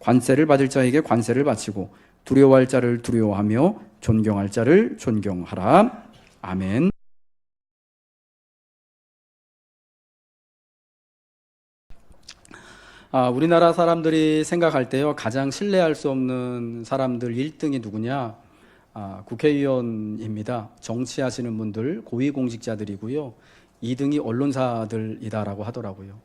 관세를 받을 자에게 관세를 바치고 두려워할 자를 두려워하며 존경할 자를 존경하라. 아멘. 아, 우리나라 사람들이 생각할 때요, 가장 신뢰할 수 없는 사람들 1등이 누구냐? 아, 국회의원입니다. 정치하시는 분들, 고위공직자들이고요. 2등이 언론사들이다라고 하더라고요.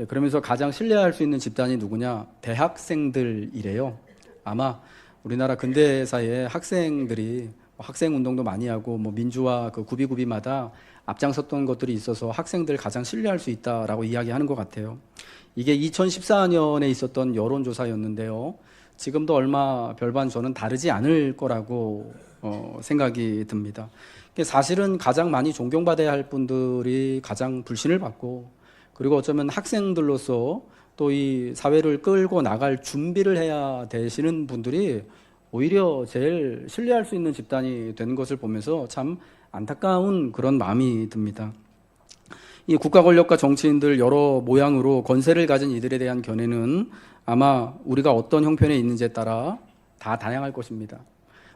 예, 그러면서 가장 신뢰할 수 있는 집단이 누구냐? 대학생들이래요. 아마 우리나라 근대사에 학생들이 뭐 학생 운동도 많이 하고 뭐 민주화 그 구비구비마다 앞장섰던 것들이 있어서 학생들 가장 신뢰할 수 있다라고 이야기하는 것 같아요. 이게 2014년에 있었던 여론조사였는데요. 지금도 얼마 별반 저는 다르지 않을 거라고 어, 생각이 듭니다. 사실은 가장 많이 존경받아야 할 분들이 가장 불신을 받고 그리고 어쩌면 학생들로서 또 이 사회를 끌고 나갈 준비를 해야 되시는 분들이 오히려 제일 신뢰할 수 있는 집단이 된 것을 보면서 참 안타까운 그런 마음이 듭니다. 이 국가 권력과 정치인들 여러 모양으로 권세를 가진 이들에 대한 견해는 아마 우리가 어떤 형편에 있는지에 따라 다 다양할 것입니다.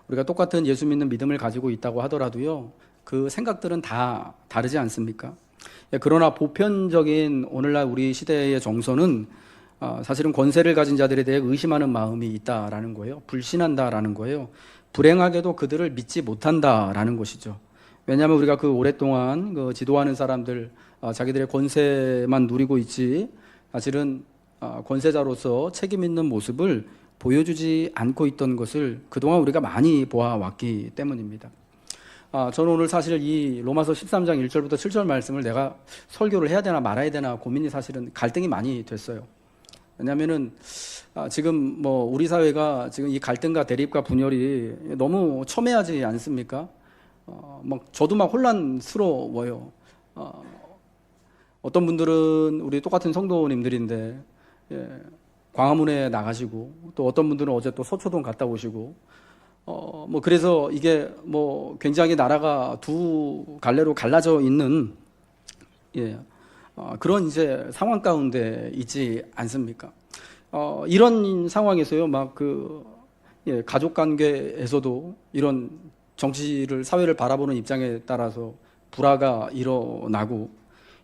우리가 똑같은 예수 믿는 믿음을 가지고 있다고 하더라도요, 그 생각들은 다 다르지 않습니까? 예, 그러나 보편적인 오늘날 우리 시대의 정서는 어, 사실은 권세를 가진 자들에 대해 의심하는 마음이 있다라는 거예요. 불신한다라는 거예요. 불행하게도 그들을 믿지 못한다라는 것이죠. 왜냐하면 우리가 그 오랫동안 그 지도하는 사람들 어, 자기들의 권세만 누리고 있지 사실은 어, 권세자로서 책임 있는 모습을 보여주지 않고 있던 것을 그동안 우리가 많이 보아왔기 때문입니다. 아, 저는 오늘 사실 이 로마서 13장 1절부터 7절 말씀을 내가 설교를 해야 되나 말아야 되나 고민이 사실은 갈등이 많이 됐어요. 왜냐하면은 아, 지금 뭐 우리 사회가 지금 이 갈등과 대립과 분열이 너무 첨예하지 않습니까? 어, 막 저도 막 혼란스러워요. 어, 어떤 분들은 우리 똑같은 성도님들인데 예, 광화문에 나가시고 또 어떤 분들은 어제 또 서초동 갔다 오시고 어, 뭐 그래서 이게 뭐 굉장히 나라가 두 갈래로 갈라져 있는 예, 어, 그런 이제 상황 가운데 있지 않습니까? 어, 이런 상황에서요, 막 그, 예, 가족 관계에서도 이런 정치를, 사회를 바라보는 입장에 따라서 불화가 일어나고,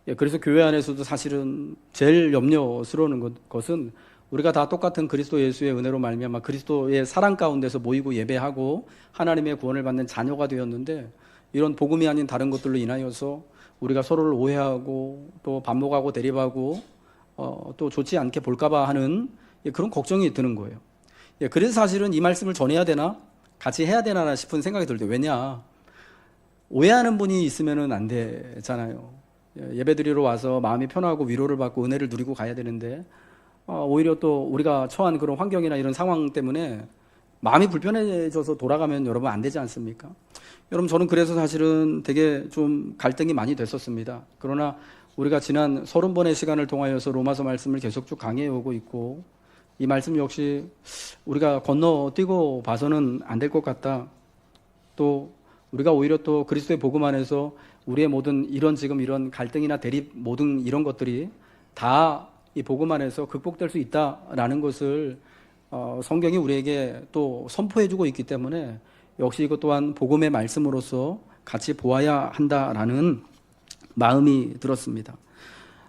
예, 그래서 교회 안에서도 사실은 제일 염려스러운 것, 것은 우리가 다 똑같은 그리스도 예수의 은혜로 말미암아 그리스도의 사랑 가운데서 모이고 예배하고 하나님의 구원을 받는 자녀가 되었는데 이런 복음이 아닌 다른 것들로 인하여서 우리가 서로를 오해하고 또 반목하고 대립하고 어, 또 좋지 않게 볼까봐 하는 예, 그런 걱정이 드는 거예요. 예, 그래서 사실은 이 말씀을 전해야 되나 같이 해야 되나 싶은 생각이 들때 왜냐 오해하는 분이 있으면은 안 되잖아요. 예, 예배드리러 와서 마음이 편하고 위로를 받고 은혜를 누리고 가야 되는데 어, 오히려 또 우리가 처한 그런 환경이나 이런 상황 때문에 마음이 불편해져서 돌아가면 여러분 안 되지 않습니까? 여러분 저는 그래서 사실은 되게 좀 갈등이 많이 됐었습니다. 그러나 우리가 지난 서른 번의 시간을 통하여서 로마서 말씀을 계속 쭉 강해해 오고 있고 이 말씀 역시 우리가 건너뛰고 봐서는 안 될 것 같다. 또 우리가 오히려 또 그리스도의 복음 안에서 우리의 모든 이런 지금 이런 갈등이나 대립 모든 이런 것들이 다 이 복음 안에서 극복될 수 있다라는 것을 어, 성경이 우리에게 또 선포해주고 있기 때문에 역시 이것 또한 복음의 말씀으로서 같이 보아야 한다라는 마음이 들었습니다.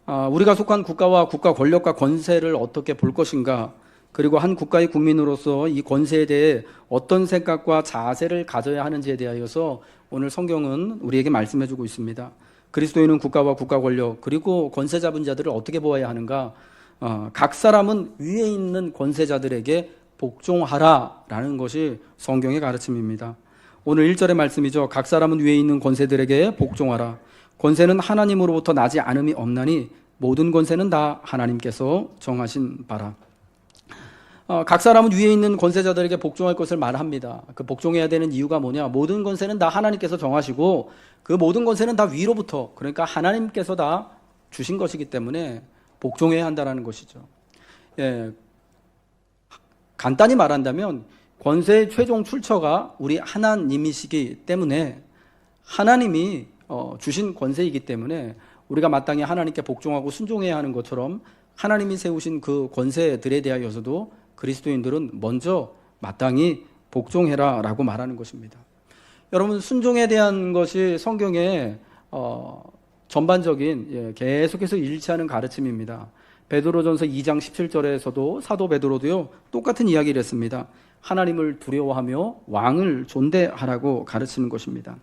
아, 우리가 속한 국가와 국가 권력과 권세를 어떻게 볼 것인가 그리고 한 국가의 국민으로서 이 권세에 대해 어떤 생각과 자세를 가져야 하는지에 대하여서 오늘 성경은 우리에게 말씀해 주고 있습니다. 그리스도인은 국가와 국가 권력 그리고 권세 잡은 자들을 어떻게 보아야 하는가? 어, 각 사람은 위에 있는 권세자들에게 복종하라라는 것이 성경의 가르침입니다. 오늘 1절의 말씀이죠. 각 사람은 위에 있는 권세들에게 복종하라. 권세는 하나님으로부터 나지 않음이 없나니 모든 권세는 다 하나님께서 정하신 바라. 어, 각 사람은 위에 있는 권세자들에게 복종할 것을 말합니다. 그 복종해야 되는 이유가 뭐냐? 모든 권세는 다 하나님께서 정하시고 그 모든 권세는 다 위로부터 그러니까 하나님께서 다 주신 것이기 때문에 복종해야 한다라는 것이죠. 예, 간단히 말한다면 권세의 최종 출처가 우리 하나님이시기 때문에 하나님이 어, 주신 권세이기 때문에 우리가 마땅히 하나님께 복종하고 순종해야 하는 것처럼 하나님이 세우신 그 권세들에 대하여서도 그리스도인들은 먼저 마땅히 복종해라 라고 말하는 것입니다. 여러분 순종에 대한 것이 성경의 어, 전반적인 예, 계속해서 일치하는 가르침입니다. 베드로전서 2장 17절에서도 사도 베드로도요 똑같은 이야기를 했습니다. 하나님을 두려워하며 왕을 존대하라고 가르치는 것입니다.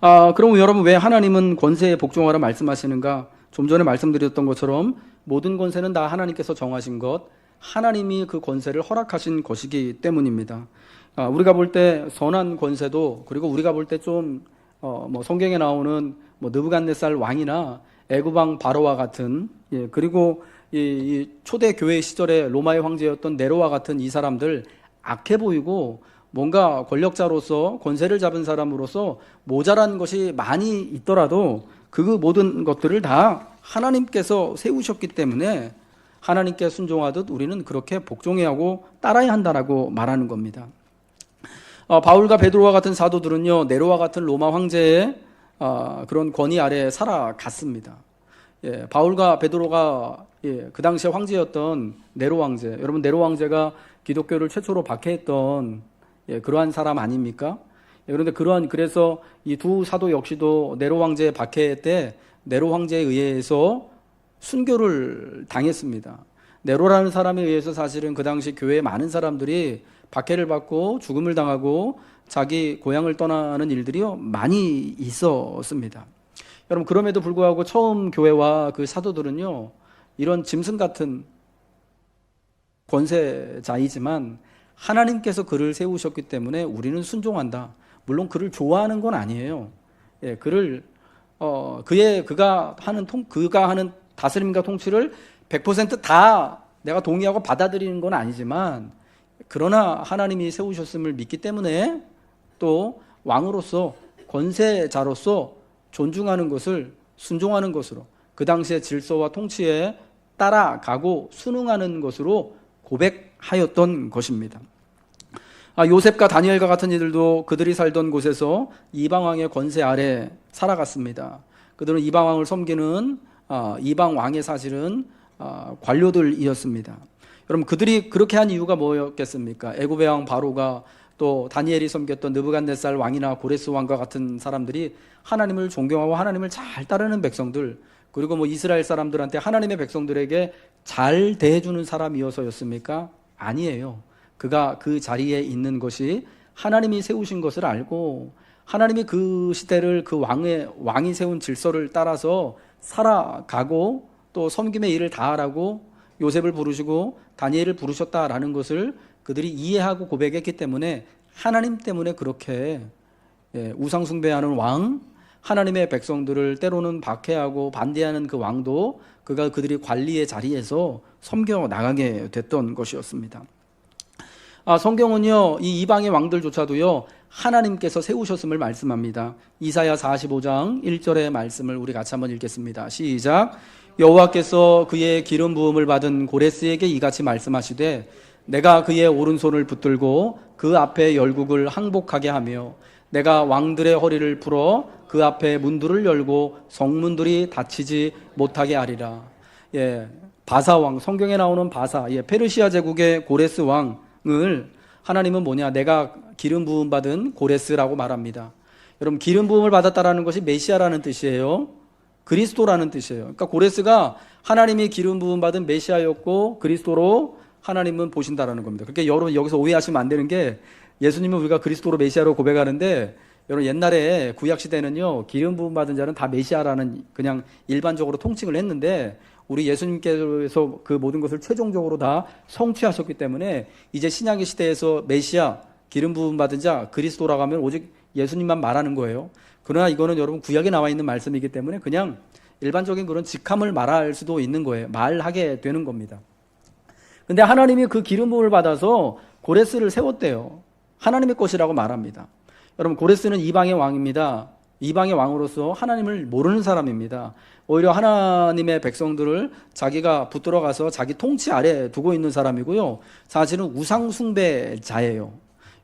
아, 그럼 여러분 왜 하나님은 권세에 복종하라 말씀하시는가? 좀 전에 말씀드렸던 것처럼 모든 권세는 다 하나님께서 정하신 것, 하나님이 그 권세를 허락하신 것이기 때문입니다. 아, 우리가 볼 때 선한 권세도 그리고 우리가 볼 때좀 어, 뭐 성경에 나오는 뭐 느부갓네살 왕이나 애굽왕 바로와 같은 예, 그리고 이, 이 초대 교회 시절에 로마의 황제였던 네로와 같은 이 사람들 악해 보이고 뭔가 권력자로서 권세를 잡은 사람으로서 모자란 것이 많이 있더라도 그 모든 것들을 다 하나님께서 세우셨기 때문에 하나님께 순종하듯 우리는 그렇게 복종해야 하고 따라야 한다라고 말하는 겁니다. 어, 바울과 베드로와 같은 사도들은요 네로와 같은 로마 황제의 어, 그런 권위 아래 살아갔습니다. 예, 바울과 베드로가 예, 그 당시에 황제였던 네로 왕제, 여러분 네로 왕제가 기독교를 최초로 박해했던 예, 그러한 사람 아닙니까? 예, 그런데 그러한 그래서 이 두 사도 역시도 네로 왕제 박해 때 네로 황제에 의해서 순교를 당했습니다. 네로라는 사람에 의해서 사실은 그 당시 교회에 많은 사람들이 박해를 받고 죽음을 당하고 자기 고향을 떠나는 일들이요 많이 있었습니다. 여러분 그럼에도 불구하고 처음 교회와 그 사도들은요 이런 짐승 같은 권세자이지만 하나님께서 그를 세우셨기 때문에 우리는 순종한다. 물론 그를 좋아하는 건 아니에요. 예, 그를 어 그의 그가 하는 통 그가 하는 다스림과 통치를 100%다 내가 동의하고 받아들이는 건 아니지만 그러나 하나님이 세우셨음을 믿기 때문에 또 왕으로서 권세자로서 존중하는 것을 순종하는 것으로 그 당시의 질서와 통치에 따라가고 순응하는 것으로 고백하였던 것입니다. 아, 요셉과 다니엘과 같은 이들도 그들이 살던 곳에서 이방 왕의 권세 아래 살아갔습니다. 그들은 이방 왕을 섬기는 아, 이방 왕의 사실은 아, 관료들이었습니다. 여러분 그들이 그렇게 한 이유가 뭐였겠습니까? 애굽의 왕 바로가 또 다니엘이 섬겼던 느부갓네살 왕이나 고레스 왕과 같은 사람들이 하나님을 존경하고 하나님을 잘 따르는 백성들 그리고 뭐 이스라엘 사람들한테 하나님의 백성들에게 잘 대해주는 사람이어서였습니까? 아니에요. 그가 그 자리에 있는 것이 하나님이 세우신 것을 알고 하나님이 그 시대를 그 왕의 왕이 세운 질서를 따라서 살아가고 또 섬김의 일을 다하라고 요셉을 부르시고 다니엘을 부르셨다라는 것을 그들이 이해하고 고백했기 때문에 하나님 때문에 그렇게 예, 우상 숭배하는 왕, 하나님의 백성들을 때로는 박해하고 반대하는 그 왕도 그가 그들이 관리의 자리에서 섬겨 나가게 됐던 것이었습니다. 아, 성경은요, 이 이방의 왕들조차도요, 하나님께서 세우셨음을 말씀합니다. 이사야 45장 1절의 말씀을 우리 같이 한번 읽겠습니다. 시작. 여호와께서 그의 기름 부음을 받은 고레스에게 이같이 말씀하시되 내가 그의 오른손을 붙들고 그 앞에 열국을 항복하게 하며 내가 왕들의 허리를 풀어 그 앞에 문들을 열고 성문들이 닫히지 못하게 하리라. 예, 바사 왕 성경에 나오는 바사 예, 페르시아 제국의 고레스 왕 을 하나님은 뭐냐? 내가 기름 부음 받은 고레스라고 말합니다. 여러분 기름 부음을 받았다라는 것이 메시아라는 뜻이에요. 그리스도라는 뜻이에요. 그러니까 고레스가 하나님이 기름 부음 받은 메시아였고 그리스도로 하나님은 보신다라는 겁니다. 그러니까 여러분 여기서 오해하시면 안 되는 게 예수님은 우리가 그리스도로 메시아로 고백하는데 여러분 옛날에 구약 시대는요 기름 부음 받은 자는 다 메시아라는 그냥 일반적으로 통칭을 했는데 우리 예수님께서 그 모든 것을 최종적으로 다 성취하셨기 때문에 이제 신약의 시대에서 메시아 기름 부음 받은 자 그리스도라고 하면 오직 예수님만 말하는 거예요. 그러나 이거는 여러분 구약에 나와 있는 말씀이기 때문에 그냥 일반적인 그런 직함을 말할 수도 있는 거예요. 말하게 되는 겁니다. 근데 하나님이 그 기름 부음을 받아서 고레스를 세웠대요. 하나님의 것이라고 말합니다. 여러분 고레스는 이방의 왕입니다. 이방의 왕으로서 하나님을 모르는 사람입니다. 오히려 하나님의 백성들을 자기가 붙들어 가서 자기 통치 아래 두고 있는 사람이고요. 사실은 우상 숭배자예요.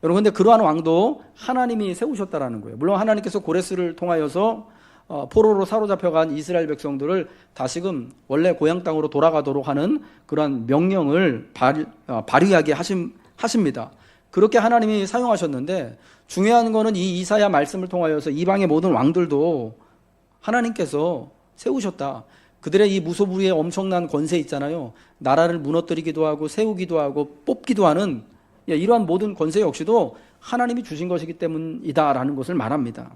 여러분 근데 그러한 왕도 하나님이 세우셨다라는 거예요. 물론 하나님께서 고레스를 통하여서 어, 포로로 사로잡혀간 이스라엘 백성들을 다시금 원래 고향 땅으로 돌아가도록 하는 그러한 명령을 발, 어, 발휘하게 하심, 하십니다. 그렇게 하나님이 사용하셨는데 중요한 거는 이 이사야 말씀을 통하여서 이방의 모든 왕들도 하나님께서 세우셨다. 그들의 이 무소부리의 엄청난 권세 있잖아요. 나라를 무너뜨리기도 하고 세우기도 하고 뽑기도 하는 예, 이러한 모든 권세 역시도 하나님이 주신 것이기 때문이다라는 것을 말합니다.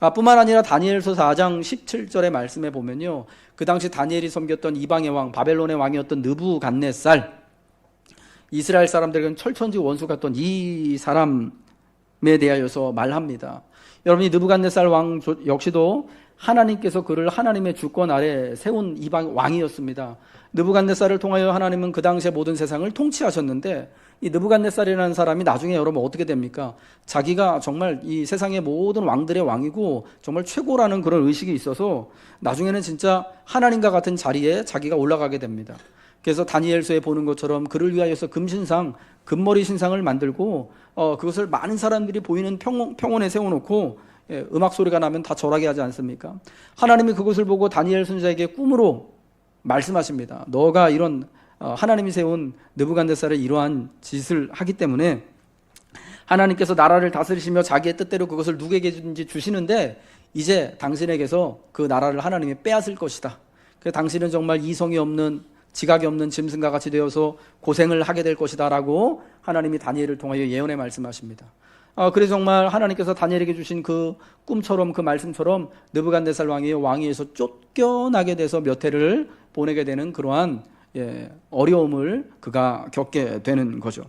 아, 뿐만 아니라 다니엘서 4장 17절의 말씀에 보면요. 그 당시 다니엘이 섬겼던 이방의 왕, 바벨론의 왕이었던 느부갓네살, 이스라엘 사람들에게는 철천지 원수 같던 이 사람에 대하여서 말합니다. 여러분이 느부갓네살 왕 역시도 하나님께서 그를 하나님의 주권 아래 세운 이방 왕이었습니다. 느부갓네살을 통하여 하나님은 그 당시의 모든 세상을 통치하셨는데 이 느부갓네살이라는 사람이 나중에 여러분 어떻게 됩니까? 자기가 정말 이 세상의 모든 왕들의 왕이고 정말 최고라는 그런 의식이 있어서 나중에는 진짜 하나님과 같은 자리에 자기가 올라가게 됩니다. 그래서 다니엘서에 보는 것처럼 그를 위하여서 금신상, 금머리 신상을 만들고 어, 그것을 많은 사람들이 보이는 평, 평원에 세워놓고 예, 음악 소리가 나면 다 절하게 하지 않습니까? 하나님이 그것을 보고 다니엘 선지자에게 꿈으로 말씀하십니다. 너가 이런 어, 하나님이 세운 느부갓네살의 이러한 짓을 하기 때문에 하나님께서 나라를 다스리시며 자기의 뜻대로 그것을 누구에게든지 주시는데 이제 당신에게서 그 나라를 하나님이 빼앗을 것이다. 그 당신은 정말 이성이 없는 지각이 없는 짐승과 같이 되어서 고생을 하게 될 것이다라고 하나님이 다니엘을 통하여 예언의 말씀하십니다. 아, 그래서 정말 하나님께서 다니엘에게 주신 그 꿈처럼 그 말씀처럼 느부갓네살 왕이 왕위에서 쫓겨나게 돼서 몇 해를 보내게 되는 그러한 예, 어려움을 그가 겪게 되는 거죠.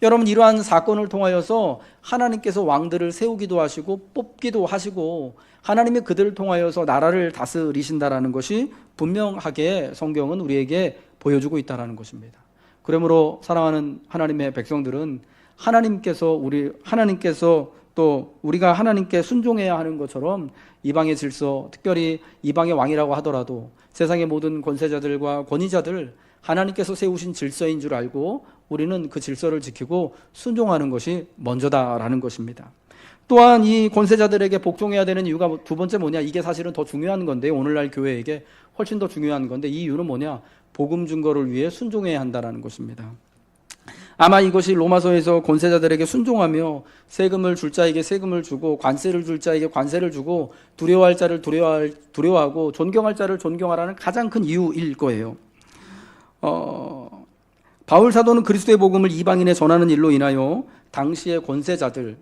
여러분 이러한 사건을 통하여서 하나님께서 왕들을 세우기도 하시고 뽑기도 하시고 하나님이 그들을 통하여서 나라를 다스리신다라는 것이 분명하게 성경은 우리에게 보여주고 있다라는 것입니다. 그러므로 사랑하는 하나님의 백성들은 하나님께서 우리 하나님께서 또 우리가 하나님께 순종해야 하는 것처럼 이방의 질서, 특별히 이방의 왕이라고 하더라도 세상의 모든 권세자들과 권위자들 하나님께서 세우신 질서인 줄 알고 우리는 그 질서를 지키고 순종하는 것이 먼저다라는 것입니다. 또한 이 권세자들에게 복종해야 되는 이유가 두 번째 뭐냐? 이게 사실은 더 중요한 건데 오늘날 교회에게 훨씬 더 중요한 건데 이 이유는 뭐냐? 복음 증거를 위해 순종해야 한다라는 것입니다. 아마 이것이 로마서에서 권세자들에게 순종하며 세금을 줄 자에게 세금을 주고 관세를 줄 자에게 관세를 주고 두려워할 자를 두려워할, 두려워하고 존경할 자를 존경하라는 가장 큰 이유일 거예요. 어, 바울 사도는 그리스도의 복음을 이방인에 전하는 일로 인하여 당시의 권세자들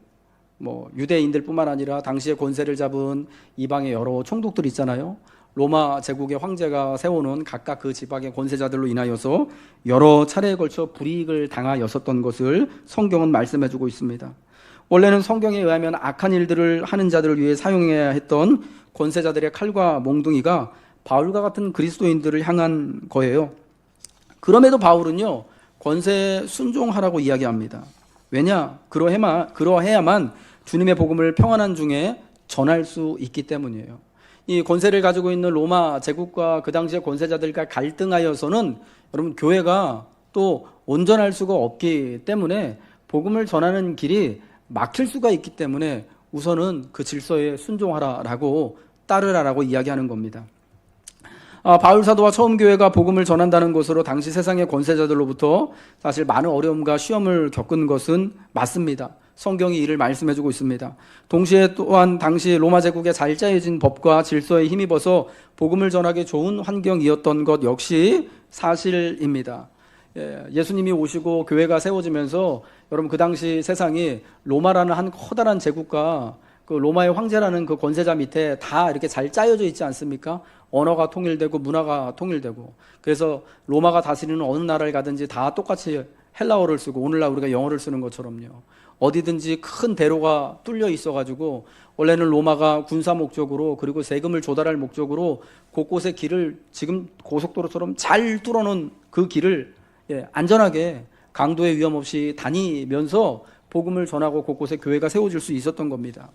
뭐 유대인들뿐만 아니라 당시의 권세를 잡은 이방의 여러 총독들 있잖아요. 로마 제국의 황제가 세워놓은 각각 그 지방의 권세자들로 인하여서 여러 차례에 걸쳐 불이익을 당하였었던 것을 성경은 말씀해주고 있습니다. 원래는 성경에 의하면 악한 일들을 하는 자들을 위해 사용해야 했던 권세자들의 칼과 몽둥이가 바울과 같은 그리스도인들을 향한 거예요. 그럼에도 바울은요 권세 순종하라고 이야기합니다. 왜냐 그러해만 그러해야만 주님의 복음을 평안한 중에 전할 수 있기 때문이에요. 이 권세를 가지고 있는 로마 제국과 그 당시의 권세자들과 갈등하여서는 여러분 교회가 또 온전할 수가 없기 때문에 복음을 전하는 길이 막힐 수가 있기 때문에 우선은 그 질서에 순종하라라고 따르라라고 이야기하는 겁니다. 아, 바울 사도와 처음 교회가 복음을 전한다는 것으로 당시 세상의 권세자들로부터 사실 많은 어려움과 시험을 겪은 것은 맞습니다. 성경이 이를 말씀해주고 있습니다. 동시에 또한 당시 로마 제국의 잘 짜여진 법과 질서에 힘입어서 복음을 전하기 좋은 환경이었던 것 역시 사실입니다. 예, 예수님이 오시고 교회가 세워지면서 여러분 그 당시 세상이 로마라는 한 커다란 제국과 그 로마의 황제라는 그 권세자 밑에 다 이렇게 잘 짜여져 있지 않습니까? 언어가 통일되고 문화가 통일되고 그래서 로마가 다스리는 어느 나라를 가든지 다 똑같이 헬라어를 쓰고 오늘날 우리가 영어를 쓰는 것처럼요. 어디든지 큰 대로가 뚫려 있어가지고 원래는 로마가 군사 목적으로 그리고 세금을 조달할 목적으로 곳곳에 길을 지금 고속도로처럼 잘 뚫어놓은 그 길을 예, 안전하게 강도의 위험 없이 다니면서 복음을 전하고 곳곳에 교회가 세워질 수 있었던 겁니다.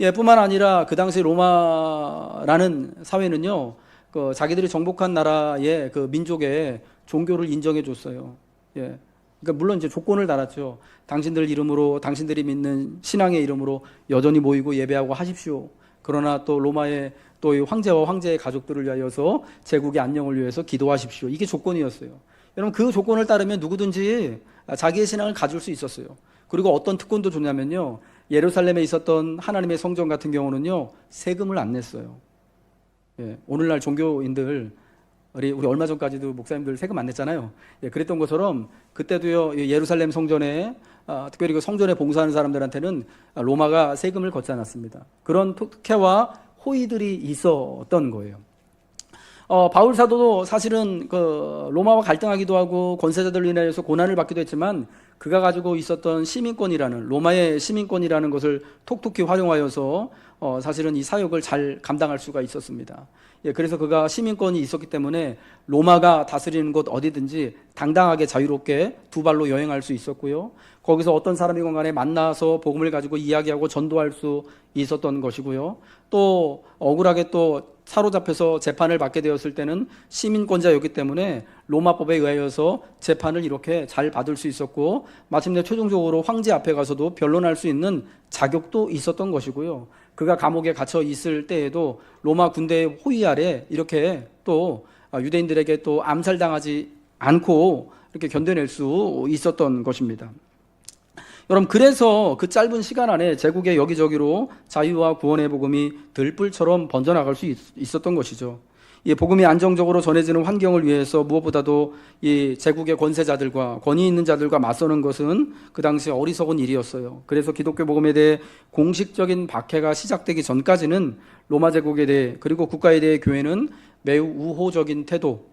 예, 뿐만 아니라 그 당시 로마라는 사회는요, 그 자기들이 정복한 나라의 그 민족의 종교를 인정해 줬어요. 예. 그러니까 물론 이제 조건을 달았죠. 당신들 이름으로 당신들이 믿는 신앙의 이름으로 여전히 모이고 예배하고 하십시오. 그러나 또 로마의 또이 황제와 황제의 가족들을 위하여서 제국의 안녕을 위해서 기도하십시오. 이게 조건이었어요. 여러분 그 조건을 따르면 누구든지 자기의 신앙을 가질 수 있었어요. 그리고 어떤 특권도 좋냐면요. 예루살렘에 있었던 하나님의 성전 같은 경우는요. 세금을 안 냈어요. 예, 오늘날 종교인들 우리, 우리 얼마 전까지도 목사님들 세금 안 냈잖아요. 예, 그랬던 것처럼 그때도요 이 예루살렘 성전에 아, 특별히 그 성전에 봉사하는 사람들한테는 로마가 세금을 걷지 않았습니다. 그런 특혜와 호의들이 있었던 거예요. 어, 바울 사도도 사실은 그 로마와 갈등하기도 하고 권세자들로 인하여서 고난을 받기도 했지만 그가 가지고 있었던 시민권이라는 로마의 시민권이라는 것을 톡톡히 활용하여서 어, 사실은 이 사역을 잘 감당할 수가 있었습니다. 예, 그래서 그가 시민권이 있었기 때문에 로마가 다스리는 곳 어디든지 당당하게 자유롭게 두 발로 여행할 수 있었고요. 거기서 어떤 사람이건 간에 만나서 복음을 가지고 이야기하고 전도할 수 있었던 것이고요. 또 억울하게 또 사로잡혀서 재판을 받게 되었을 때는 시민권자였기 때문에 로마법에 의하여서 재판을 이렇게 잘 받을 수 있었고 마침내 최종적으로 황제 앞에 가서도 변론할 수 있는 자격도 있었던 것이고요. 그가 감옥에 갇혀 있을 때에도 로마 군대의 호위 아래 이렇게 또 유대인들에게 또 암살당하지 않고 이렇게 견뎌낼 수 있었던 것입니다. 여러분 그래서 그 짧은 시간 안에 제국의 여기저기로 자유와 구원의 복음이 들불처럼 번져나갈 수 있, 있었던 것이죠. 이 복음이 안정적으로 전해지는 환경을 위해서 무엇보다도 이 제국의 권세자들과 권위 있는 자들과 맞서는 것은 그 당시 어리석은 일이었어요. 그래서 기독교 복음에 대해 공식적인 박해가 시작되기 전까지는 로마 제국에 대해 그리고 국가에 대해 교회는 매우 우호적인 태도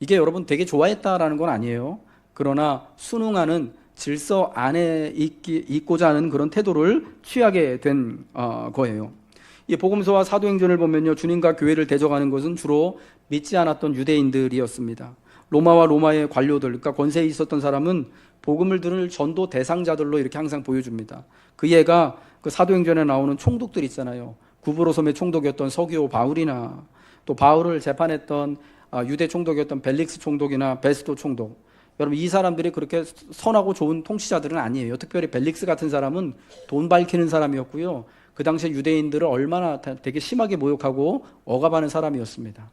이게 여러분 되게 좋아했다라는 건 아니에요. 그러나 순응하는 질서 안에 있기, 있고자 하는 그런 태도를 취하게 된 어, 거예요. 이 복음서와 사도행전을 보면요, 주님과 교회를 대적하는 것은 주로 믿지 않았던 유대인들이었습니다. 로마와 로마의 관료들, 그러니까 권세에 있었던 사람은 복음을 들을 전도 대상자들로 이렇게 항상 보여줍니다. 그 예가 그 사도행전에 나오는 총독들 있잖아요. 구브로섬의 총독이었던 서기오 바울이나 또 바울을 재판했던 아, 유대 총독이었던 벨릭스 총독이나 베스도 총독. 여러분 이 사람들이 그렇게 선하고 좋은 통치자들은 아니에요. 특별히 벨릭스 같은 사람은 돈 밝히는 사람이었고요. 그 당시에 유대인들을 얼마나 되게 심하게 모욕하고 억압하는 사람이었습니다.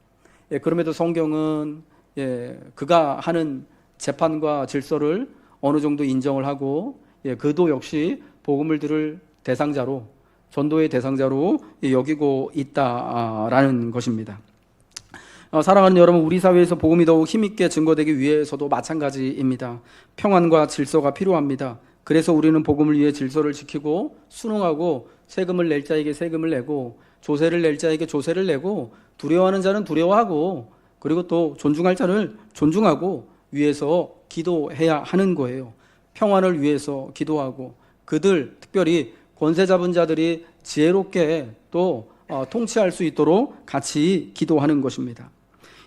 예, 그럼에도 성경은 예, 그가 하는 재판과 질서를 어느 정도 인정을 하고 예, 그도 역시 복음을 들을 대상자로 전도의 대상자로 여기고 있다라는 것입니다. 어, 사랑하는 여러분, 우리 사회에서 복음이 더욱 힘있게 증거되기 위해서도 마찬가지입니다. 평안과 질서가 필요합니다. 그래서 우리는 복음을 위해 질서를 지키고 순응하고 세금을 낼 자에게 세금을 내고 조세를 낼 자에게 조세를 내고 두려워하는 자는 두려워하고 그리고 또 존중할 자를 존중하고 위해서 기도해야 하는 거예요. 평안을 위해서 기도하고 그들 특별히 권세 잡은 자들이 지혜롭게 또 어, 통치할 수 있도록 같이 기도하는 것입니다.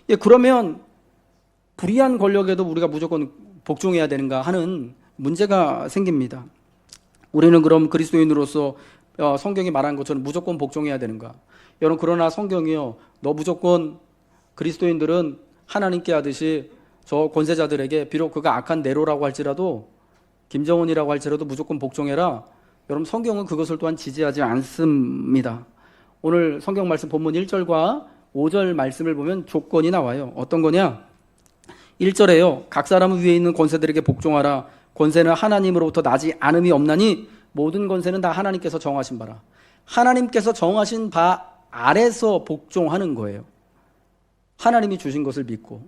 예, 그러면 불의한 권력에도 우리가 무조건 복종해야 되는가 하는 문제가 생깁니다. 우리는 그럼 그리스도인으로서 어, 성경이 말한 것처럼 무조건 복종해야 되는가? 여러분 그러나 성경이요, 너 무조건 그리스도인들은 하나님께 하듯이 저 권세자들에게 비록 그가 악한 내로라고 할지라도 김정은이라고 할지라도 무조건 복종해라. 여러분 성경은 그것을 또한 지지하지 않습니다. 오늘 성경 말씀 본문 1절과 5절 말씀을 보면 조건이 나와요. 어떤 거냐? 1절에요. 각 사람은 위에 있는 권세들에게 복종하라. 권세는 하나님으로부터 나지 않음이 없나니 모든 권세는 다 하나님께서 정하신 바라. 하나님께서 정하신 바 아래서 복종하는 거예요. 하나님이 주신 것을 믿고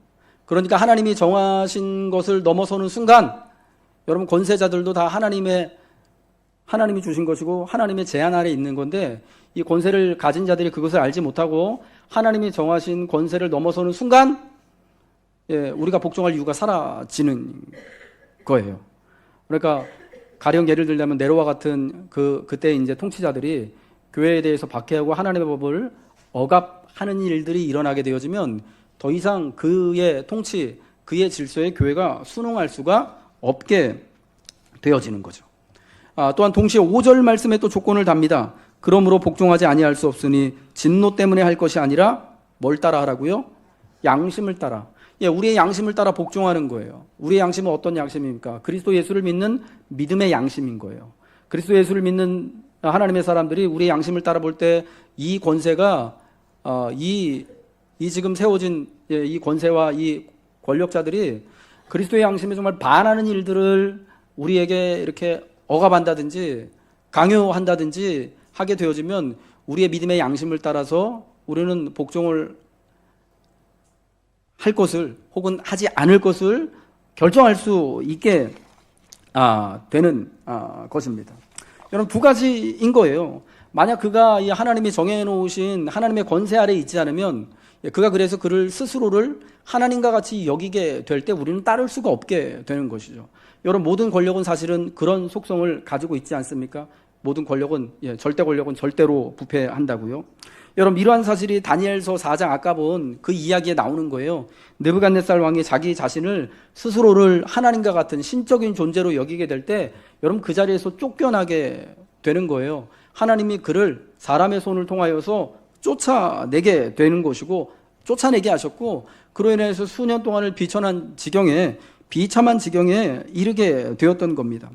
그러니까 하나님이 정하신 것을 넘어서는 순간 여러분 권세자들도 다 하나님의 하나님이 주신 것이고 하나님의 제한 아래 있는 건데 이 권세를 가진 자들이 그것을 알지 못하고 하나님이 정하신 권세를 넘어서는 순간 예, 우리가 복종할 이유가 사라지는 거예요. 그러니까 가령 예를 들자면 네로와 같은 그 그때 이제 통치자들이 교회에 대해서 박해하고 하나님의 법을 억압하는 일들이 일어나게 되어지면 더 이상 그의 통치, 그의 질서에 교회가 순응할 수가 없게 되어지는 거죠. 아, 또한 동시에 5절 말씀에 또 조건을 답니다. 그러므로 복종하지 아니할 수 없으니 진노 때문에 할 것이 아니라 뭘 따라 하라고요? 양심을 따라. 예, 우리의 양심을 따라 복종하는 거예요. 우리의 양심은 어떤 양심입니까? 그리스도 예수를 믿는 믿음의 양심인 거예요. 그리스도 예수를 믿는 하나님의 사람들이 우리의 양심을 따라 볼 때 이 권세가 어, 이, 이 지금 세워진 예, 이 권세와 이 권력자들이 그리스도의 양심에 정말 반하는 일들을 우리에게 이렇게 억압한다든지 강요한다든지 하게 되어지면 우리의 믿음의 양심을 따라서 우리는 복종을 할 것을 혹은 하지 않을 것을 결정할 수 있게 아, 되는 아, 것입니다. 여러분 두 가지인 거예요. 만약 그가 이 하나님이 정해놓으신 하나님의 권세 아래 있지 않으면 예, 그가 그래서 그를 스스로를 하나님과 같이 여기게 될 때 우리는 따를 수가 없게 되는 것이죠. 여러분 모든 권력은 사실은 그런 속성을 가지고 있지 않습니까? 모든 권력은 예, 절대 권력은 절대로 부패한다고요. 여러분 이러한 사실이 다니엘서 4장 아까 본 그 이야기에 나오는 거예요. 느부갓네살 왕이 자기 자신을 스스로를 하나님과 같은 신적인 존재로 여기게 될 때 여러분 그 자리에서 쫓겨나게 되는 거예요. 하나님이 그를 사람의 손을 통하여서 쫓아내게 되는 것이고 쫓아내게 하셨고 그로 인해서 수년 동안을 비천한 지경에 비참한 지경에 이르게 되었던 겁니다.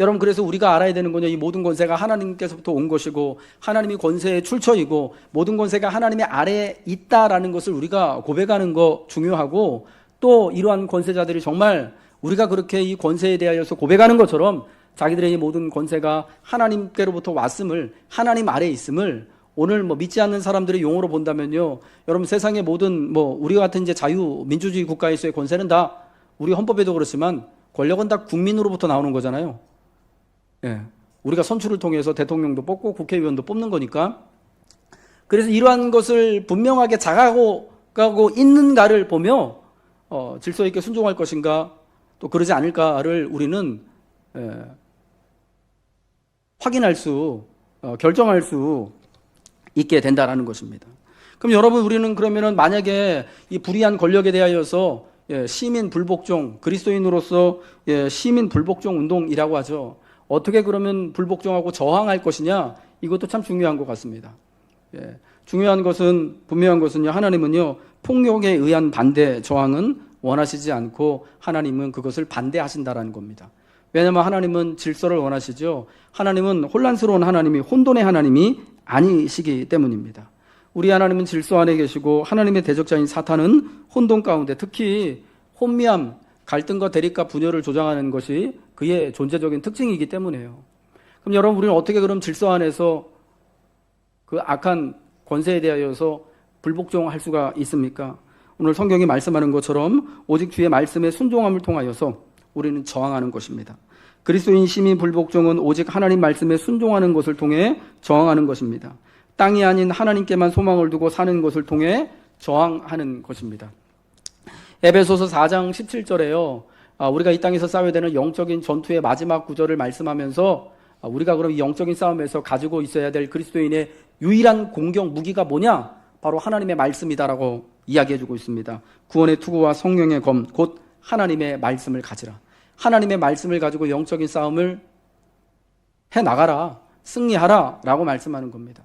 여러분 그래서 우리가 알아야 되는 거냐 이 모든 권세가 하나님께서부터 온 것이고 하나님이 권세의 출처이고 모든 권세가 하나님의 아래에 있다라는 것을 우리가 고백하는 거 중요하고 또 이러한 권세자들이 정말 우리가 그렇게 이 권세에 대하여서 고백하는 것처럼 자기들의 이 모든 권세가 하나님께로부터 왔음을 하나님 아래에 있음을 오늘 뭐 믿지 않는 사람들의 용어로 본다면요 여러분 세상의 모든 뭐 우리와 같은 이제 자유 민주주의 국가에서의 권세는 다 우리 헌법에도 그렇지만 권력은 다 국민으로부터 나오는 거잖아요. 예. 우리가 선출을 통해서 대통령도 뽑고 국회의원도 뽑는 거니까. 그래서 이러한 것을 분명하게 자각하고 있는가를 보며 어, 질서 있게 순종할 것인가 또 그러지 않을까를 우리는 예, 확인할 수 어, 결정할 수 있게 된다라는 것입니다. 그럼 여러분 우리는 그러면은 만약에 이 불의한 권력에 대하여서 예, 시민 불복종 그리스도인으로서 예, 시민 불복종 운동이라고 하죠. 어떻게 그러면 불복종하고 저항할 것이냐? 이것도 참 중요한 것 같습니다. 예, 중요한 것은 분명한 것은요. 하나님은요 폭력에 의한 반대 저항은 원하시지 않고 하나님은 그것을 반대하신다라는 겁니다. 왜냐하면 하나님은 질서를 원하시죠. 하나님은 혼란스러운 하나님이 혼돈의 하나님이 아니시기 때문입니다. 우리 하나님은 질서 안에 계시고 하나님의 대적자인 사탄은 혼돈 가운데 특히 혼미함, 갈등과 대립과 분열을 조장하는 것이 그의 존재적인 특징이기 때문에요. 그럼 여러분 우리는 어떻게 그럼 질서 안에서 그 악한 권세에 대하여서 불복종할 수가 있습니까? 오늘 성경이 말씀하는 것처럼 오직 주의 말씀에 순종함을 통하여서 우리는 저항하는 것입니다. 그리스도인 시민 불복종은 오직 하나님 말씀에 순종하는 것을 통해 저항하는 것입니다. 땅이 아닌 하나님께만 소망을 두고 사는 것을 통해 저항하는 것입니다. 에베소서 4장 17절에요. 아, 우리가 이 땅에서 싸워야 되는 영적인 전투의 마지막 구절을 말씀하면서 아, 우리가 그럼 이 영적인 싸움에서 가지고 있어야 될 그리스도인의 유일한 공격 무기가 뭐냐? 바로 하나님의 말씀이다라고 이야기해주고 있습니다. 구원의 투구와 성령의 검, 곧 하나님의 말씀을 가지라. 하나님의 말씀을 가지고 영적인 싸움을 해 나가라, 승리하라 라고 말씀하는 겁니다.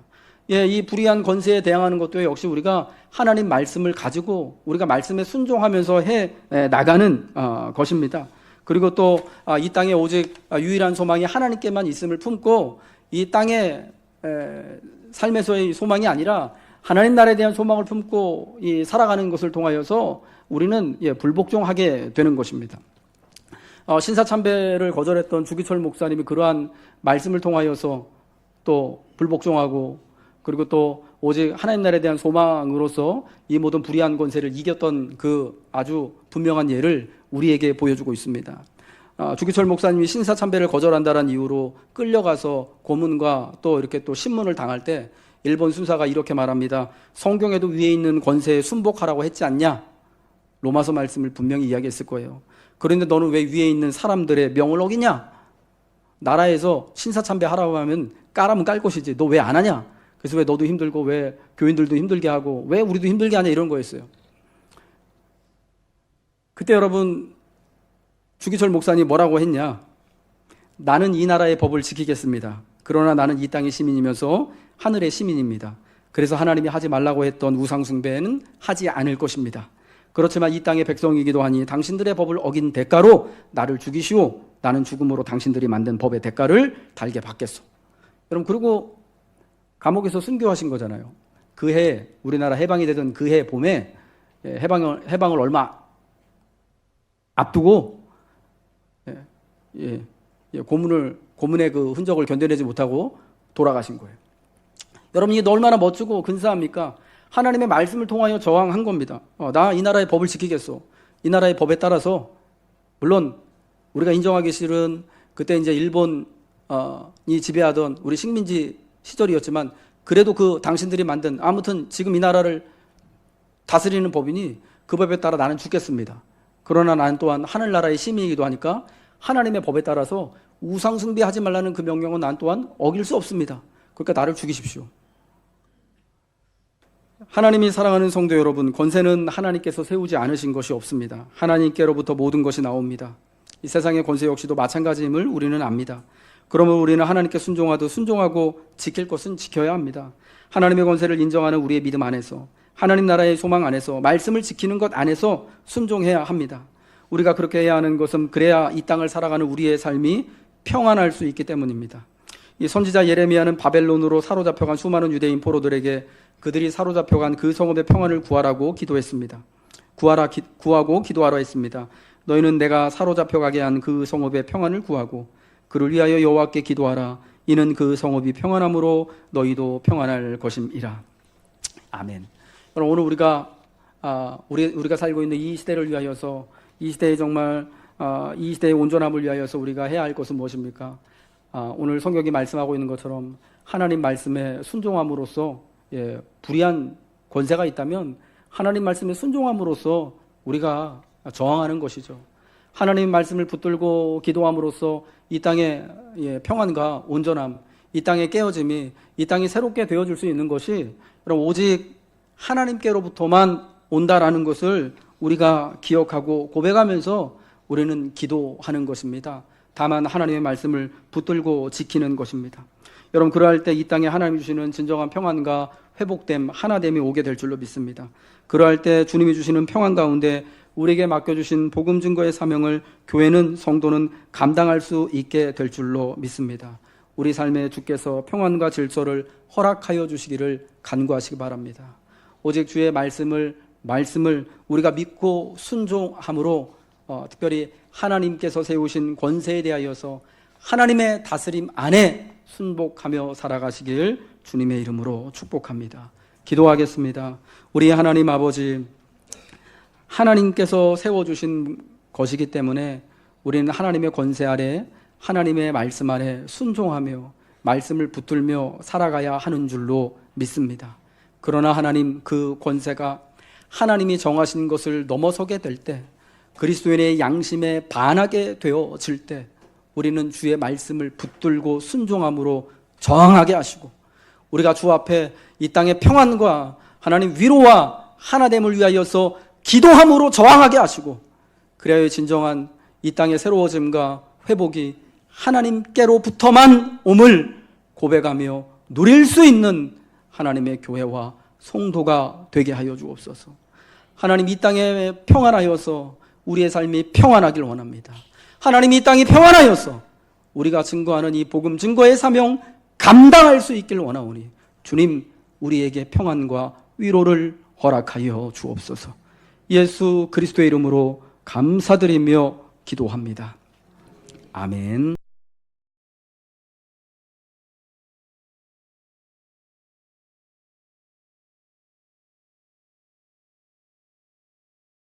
예, 이 불의한 권세에 대항하는 것도 역시 우리가 하나님 말씀을 가지고 우리가 말씀에 순종하면서 해 나가는 어, 것입니다. 그리고 또이 아, 땅에 오직 유일한 소망이 하나님께만 있음을 품고 이 땅의 삶에서의 소망이 아니라 하나님 나라에 대한 소망을 품고 살아가는 것을 통하여서 우리는 예, 불복종하게 되는 것입니다. 어, 신사 참배를 거절했던 주기철 목사님이 그러한 말씀을 통하여서 또 불복종하고 그리고 또 오직 하나님 나라에 대한 소망으로서 이 모든 불의한 권세를 이겼던 그 아주 분명한 예를 우리에게 보여주고 있습니다. 아, 주기철 목사님이 신사 참배를 거절한다는 이유로 끌려가서 고문과 또 이렇게 또 신문을 당할 때 일본 순사가 이렇게 말합니다. 성경에도 위에 있는 권세에 순복하라고 했지 않냐? 로마서 말씀을 분명히 이야기했을 거예요. 그런데 너는 왜 위에 있는 사람들의 명을 어기냐? 나라에서 신사참배 하라고 하면 까라면 깔 것이지. 너 왜 안 하냐? 그래서 왜 너도 힘들고 왜 교인들도 힘들게 하고 왜 우리도 힘들게 하냐 이런 거였어요. 그때 여러분 주기철 목사님 뭐라고 했냐? 나는 이 나라의 법을 지키겠습니다. 그러나 나는 이 땅의 시민이면서 하늘의 시민입니다. 그래서 하나님이 하지 말라고 했던 우상숭배는 하지 않을 것입니다. 그렇지만 이 땅의 백성이기도 하니 당신들의 법을 어긴 대가로 나를 죽이시오. 나는 죽음으로 당신들이 만든 법의 대가를 달게 받겠소. 여러분 그리고 감옥에서 순교하신 거잖아요. 그 해 우리나라 해방이 되던 그 해 봄에 예, 해방을 해방을 얼마 앞두고 예, 예, 예, 고문을 고문의 그 흔적을 견뎌내지 못하고 돌아가신 거예요. 여러분 이게 얼마나 멋지고 근사합니까? 하나님의 말씀을 통하여 저항한 겁니다. 어, 나이 나라의 법을 지키겠어. 이 나라의 법에 따라서 물론 우리가 인정하기 싫은 그때 이제 일본이 지배하던 우리 식민지 시절이었지만 그래도 그 당신들이 만든 아무튼 지금 이 나라를 다스리는 법이니 그 법에 따라 나는 죽겠습니다. 그러나 나는 또한 하늘나라의 시민이기도 하니까 하나님의 법에 따라서 우상 숭배하지 말라는 그 명령은 난 또한 어길 수 없습니다. 그러니까 나를 죽이십시오. 하나님이 사랑하는 성도 여러분, 권세는 하나님께서 세우지 않으신 것이 없습니다. 하나님께로부터 모든 것이 나옵니다. 이 세상의 권세 역시도 마찬가지임을 우리는 압니다. 그러면 우리는 하나님께 순종하듯 순종하고 지킬 것은 지켜야 합니다. 하나님의 권세를 인정하는 우리의 믿음 안에서 하나님 나라의 소망 안에서 말씀을 지키는 것 안에서 순종해야 합니다. 우리가 그렇게 해야 하는 것은 그래야 이 땅을 살아가는 우리의 삶이 평안할 수 있기 때문입니다. 이 선지자 예레미야는 바벨론으로 사로잡혀간 수많은 유대인 포로들에게 그들이 사로잡혀간 그 성읍의 평안을 구하라고 기도했습니다. 구하라 기, 구하고 기도하라 했습니다. 너희는 내가 사로잡혀가게 한 그 성읍의 평안을 구하고 그를 위하여 여호와께 기도하라. 이는 그 성읍이 평안함으로 너희도 평안할 것임이라. 아멘. 여러분 오늘 우리가 아, 우리 우리가 살고 있는 이 시대를 위하여서 이 시대에 정말 아, 이 시대의 온전함을 위하여서 우리가 해야 할 것은 무엇입니까? 아, 오늘 성경이 말씀하고 있는 것처럼 하나님 말씀에 순종함으로써 예, 불의한 권세가 있다면 하나님 말씀에 순종함으로써 우리가 저항하는 것이죠. 하나님 말씀을 붙들고 기도함으로써 이 땅의 예, 평안과 온전함, 이 땅의 깨어짐이 이 땅이 새롭게 되어줄 수 있는 것이 여러분 오직 하나님께로부터만 온다라는 것을 우리가 기억하고 고백하면서 우리는 기도하는 것입니다. 다만 하나님의 말씀을 붙들고 지키는 것입니다. 여러분 그러할 때 이 땅에 하나님이 주시는 진정한 평안과 회복됨, 하나됨이 오게 될 줄로 믿습니다. 그러할 때 주님이 주시는 평안 가운데 우리에게 맡겨주신 복음 증거의 사명을 교회는 성도는 감당할 수 있게 될 줄로 믿습니다. 우리 삶에 주께서 평안과 질서를 허락하여 주시기를 간구하시기 바랍니다. 오직 주의 말씀을 말씀을 우리가 믿고 순종함으로 어, 특별히 하나님께서 세우신 권세에 대하여서 하나님의 다스림 안에 순복하며 살아가시길 주님의 이름으로 축복합니다. 기도하겠습니다. 우리 하나님 아버지, 하나님께서 세워주신 것이기 때문에 우리는 하나님의 권세 아래, 하나님의 말씀 아래 순종하며 말씀을 붙들며 살아가야 하는 줄로 믿습니다. 그러나 하나님 그 권세가 하나님이 정하신 것을 넘어서게 될 때, 그리스도인의 양심에 반하게 되어질 때, 우리는 주의 말씀을 붙들고 순종함으로 저항하게 하시고 우리가 주 앞에 이 땅의 평안과 하나님 위로와 하나됨을 위하여서 기도함으로 저항하게 하시고 그래야 진정한 이 땅의 새로워짐과 회복이 하나님께로부터만 옴을 고백하며 누릴 수 있는 하나님의 교회와 성도가 되게 하여 주옵소서. 하나님 이 땅에 평안하여서 우리의 삶이 평안하길 원합니다. 하나님 이 땅이 평안하여서 우리가 증거하는 이 복음 증거의 사명 감당할 수 있길 원하오니 주님 우리에게 평안과 위로를 허락하여 주옵소서. 예수 그리스도의 이름으로 감사드리며 기도합니다. 아멘.